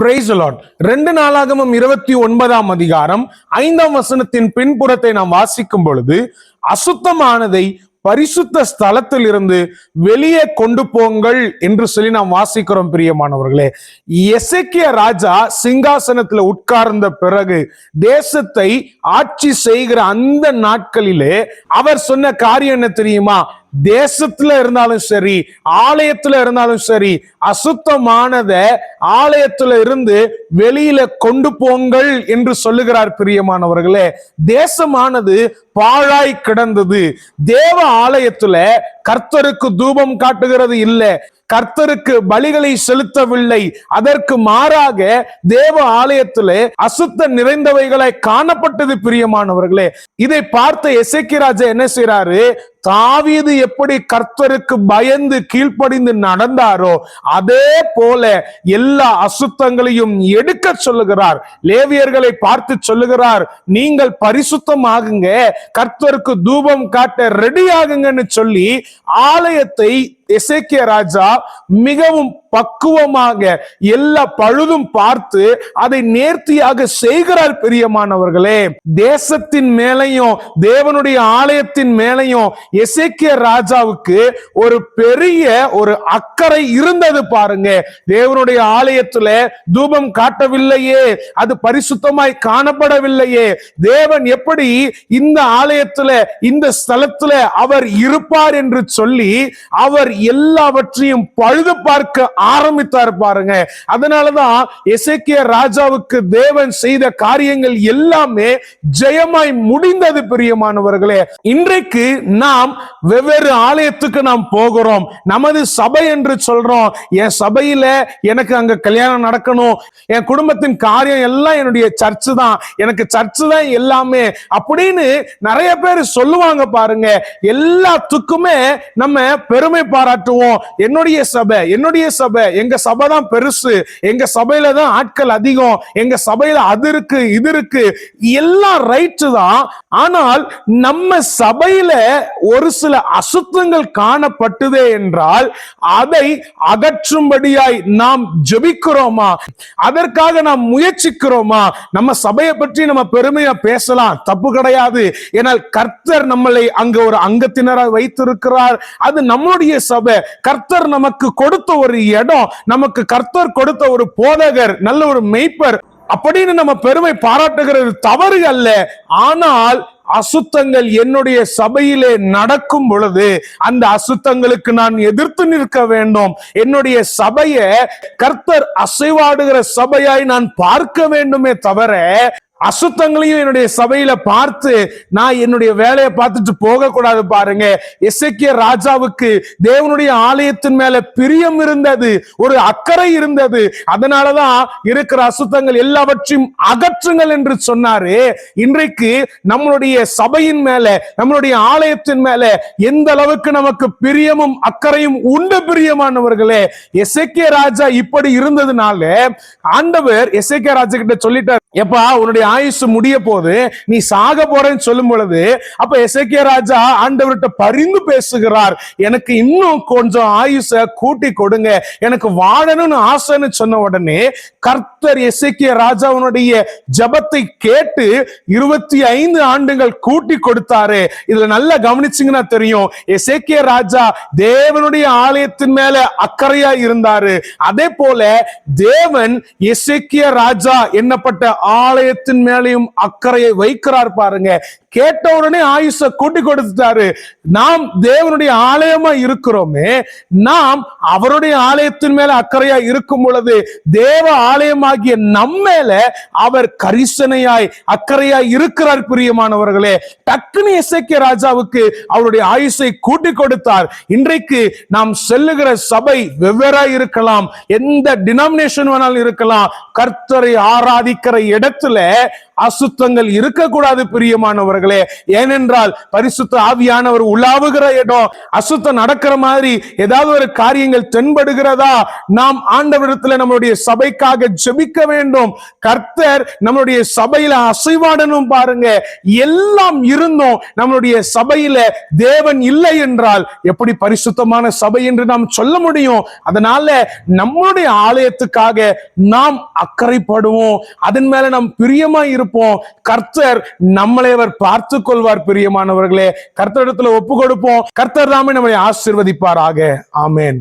Price ரெண்டு நாளாகமும் இருபத்தி ஒன்பதாம் அதிகாரம் ஐந்தாம் வசனத்தின் பின்புறத்தை நாம் வாசிக்கும் பொழுது அசுத்தமானதை பரிசுத்த ஸ்தலத்தில் இருந்து வெளியே கொண்டு போங்கள் என்று சொல்லி நாம் வாசிக்கிறோம் பிரியமானவர்களே. எசக்கிய ராஜா சிங்காசனத்துல உட்கார்ந்த பிறகு தேசத்தை ஆட்சி செய்கிற அந்த நாட்களிலே அவர் சொன்ன காரியம் என்ன தெரியுமா? தேசத்துல இருந்தாலும் சரி ஆலயத்துல இருந்தாலும் சரி அசுத்தமானத ஆலயத்துல இருந்து வெளியில கொண்டு போங்கள் என்று சொல்லுகிறார் பிரியமானவர்களே. தேசமானது பாழாய் கிடந்தது. தேவ ஆலயத்துல கர்த்தருக்கு தூபம் காட்டுகிறது இல்ல. கர்த்தருக்கு பலிகளை செலுத்தவில்லை. அதற்கு மாறாக தேவ ஆலயத்திலே அசுத்த நிறைந்தவைகளை காணப்பட்டது பிரியமானவர்களே. இதை பார்த்த எசேக்கி ராஜா என்ன செய்யறாரு தாவீது எப்படி கர்த்தருக்கு பயந்து கீழ்ப்படிந்து நடந்தாரோ அதே போல எல்லா அசுத்தங்களையும் எடுக்க சொல்லுகிறார். லேவியர்களை பார்த்து சொல்லுகிறார் நீங்கள் பரிசுத்தமாகுங்க கர்த்தருக்கு தூபம் காட்ட ரெடி ஆகுங்கன்னு சொல்லி ஆலயத்தை எசேக்கிய ராஜா மிகவும் பக்குவமாக எல்லா பழுதும் பார்த்து அதை நேர்த்தியாக செய்கிறார் பிரியமானவர்களே. தேசத்தின் மேலையும் தேவனுடைய ஆலயத்தின் மேலையும் எசேக்கிய ராஜாவுக்கு ஒரு பெரிய ஒரு அக்கறை இருந்தது பாருங்க. தேவனுடைய ஆலயத்துல தூபம் காட்டவில்லையே அது பரிசுத்தமாய் காணப்படவில்லையே. தேவன் எப்படி இந்த ஆலயத்துல இந்த ஸ்தலத்துல அவர் இருப்பார் என்று சொல்லி அவர் எல்லாவற்றையும் பழுது பார்க்க ஆரம்பித்தார் பாருங்க. அதனாலதான் எசேக்கிய ராஜாவுக்கு தேவன் செய்த காரியங்கள் எல்லாமே ஜெயமாய் முடிந்தது பிரியமானவர்களே. இன்றைக்கு நாம் வெவ்வேறு ஆலயத்துக்கு நாம் போகிறோம். நமது சபை என்று சொல்றோம். என் சபையில எனக்கு அங்க கல்யாணம் நடக்கணும். என் குடும்பத்தின் காரியம் எல்லாம் என்னுடைய சர்ச்சு தான். எனக்கு சர்ச்சு தான் எல்லாமே அப்படின்னு நிறைய பேர் சொல்லுவாங்க பாருங்க. எல்லாத்துக்குமே நம்ம பெருமை பாராட்டுவோம். என்னுடைய சபை என்னுடைய சபை எங்க சபை தான் பெருசு. எங்க சபையில தான் ஆட்கள் அதிகம். எங்க சபையில அது இருக்கு இது இருக்கு. எல்லாம் ரைட்டு தான். ஆனால் நம்ம சபையில ஒரு சில அசுத்தங்கள் காணப்பட்டதே என்றால் அதை அகற்றும்படியாய் நாம் ஜெபிக்கிறோமா? அதற்காக நாம் முயற்சிக்கிறோமா? நம்ம சபையை பற்றி நம்ம பெருமையா பேசலாம். தப்பு கிடையாது. ஏனால் கர்த்தர் நம்மளை அங்க ஒரு அங்கத்தினராக வைத்திருக்கிறார். அது நம்முடைய சபை கர்த்தர் நமக்கு கொடுத்த ஒரு இடம் நமக்கு கர்த்தர் கொடுத்த ஒரு போதகர் நல்ல ஒரு மெய்ப்பர். அப்படின்னு நம்ம பெருமை பாராட்டுகிறது தவறு அல்ல. ஆனால் அசுத்தங்கள் என்னுடைய சபையிலே நடக்கும் பொழுது அந்த அசுத்தங்களுக்கு நான் எதிர்த்து நிற்க வேண்டும். என்னுடைய சபையை கர்த்தர் அசைவாடுகிற சபையாய் நான் பார்க்க வேண்டுமே தவிர அசுத்தங்களையும் என்னுடைய சபையில பார்த்து நான் என்னுடைய வேலையை பார்த்துட்டு போக கூடாது பாருங்க. எசக்கிய ராஜாவுக்கு தேவனுடைய ஆலயத்தின் மேல பிரியம் இருந்தது ஒரு அக்கறை இருந்தது. அதனாலதான் இருக்கிற அசுத்தங்கள் எல்லாவற்றையும் அகற்றுங்கள் என்று சொன்னாரு. இன்றைக்கு நம்மளுடைய சபையின் மேல நம்மளுடைய ஆலயத்தின் மேல எந்த அளவுக்கு நமக்கு பிரியமும் அக்கறையும் உண்டு பிரியமானவர்களே எசக்கிய ராஜா இப்படி இருந்ததுனால ஆண்டவர் எசக்கிய ராஜா கிட்ட சொல்லிட்டார் எப்பா உன்னுடைய ஆயுசு முடிய போது நீ சாக போறேன்னு சொல்லும் பொழுது அப்ப எசக்கிய ராஜா ஆண்டவர்கிட்ட பரிந்து பேசுகிறார். எனக்கு இன்னும் கொஞ்சம் ஆயுச கூட்டி கொடுங்க. எனக்கு வாழணும்னு ஆசைன்னு சொன்ன உடனே கர்த்தர் எசக்கிய ராஜாவுடைய ஜபத்தை கேட்டு இருபத்தி ஐந்து ஆண்டுகள் கூட்டி கொடுத்தாரு. இதுல நல்லா கவனிச்சிங்கன்னா தெரியும். எசேக்கிய ராஜா தேவனுடைய ஆலயத்தின் மேல அக்கறையா இருந்தாரு. அதே போல தேவன் எசேக்கிய ராஜா என்னப்பட்ட ஆலயத்தின் மேலையும் அக்கறையை வைக்கிறார் பாருங்க. கேட்ட உடனே ஆயுஷ கூட்டி கொடுத்துட்டாரு. நாம் தேவனுடைய ஆலயமா இருக்கிறோமே. நாம் அவருடைய ஆலயத்தின் மேல அக்கறையா இருக்கும் பொழுது தேவ ஆலயமாகிய நம்ம மேல அவர் கரிசனையாய் அக்கறையாய் இருக்கிறார் பிரியமானவர்களே. டக்குனு இசைக்கிய ராஜாவுக்கு அவருடைய ஆயுஷை கூட்டி கொடுத்தார். இன்றைக்கு நாம் செல்லுகிற சபை வெவ்வேறாய் இருக்கலாம். எந்த டினாமினேஷன் வேணாலும் இருக்கலாம். கர்த்தரை ஆராதிக்கிற இடத்துல அசுத்தங்கள் இருக்கக்கூடாது பிரியமானவர்களே. ஏனென்றால் பரிசுத்த ஆவியானவர் உலாவுகிற இடம் அசுத்தம் நடக்கிற மாதிரி ஏதாவது ஒரு காரியங்கள் தென்படுகிறதா? நாம் ஆண்டவரிடத்துல நம்மளுடைய சபைக்காக ஜெபிக்க வேண்டும். கர்த்தர் நம்மளுடைய சபையில அசைவாடனும் பாருங்க. எல்லாம் இருந்தும் நம்மளுடைய சபையில தேவன் இல்லை என்றால் எப்படி பரிசுத்தமான சபை என்று நாம் சொல்ல முடியும்? அதனால நம்முடைய ஆலயத்துக்காக நாம் அக்கறைப்படுவோம். அதன் மேல நாம் பிரியம் இருப்போம் கர்த்தர் நம்மளை அவர் பார்த்து கொள்வார் பிரியமானவர்களே. கர்த்தரிடத்துல ஒப்பு கொடுப்போம் கர்த்தர் தாமே நம்மளை ஆசிர்வதிப்பாராக. ஆமேன்.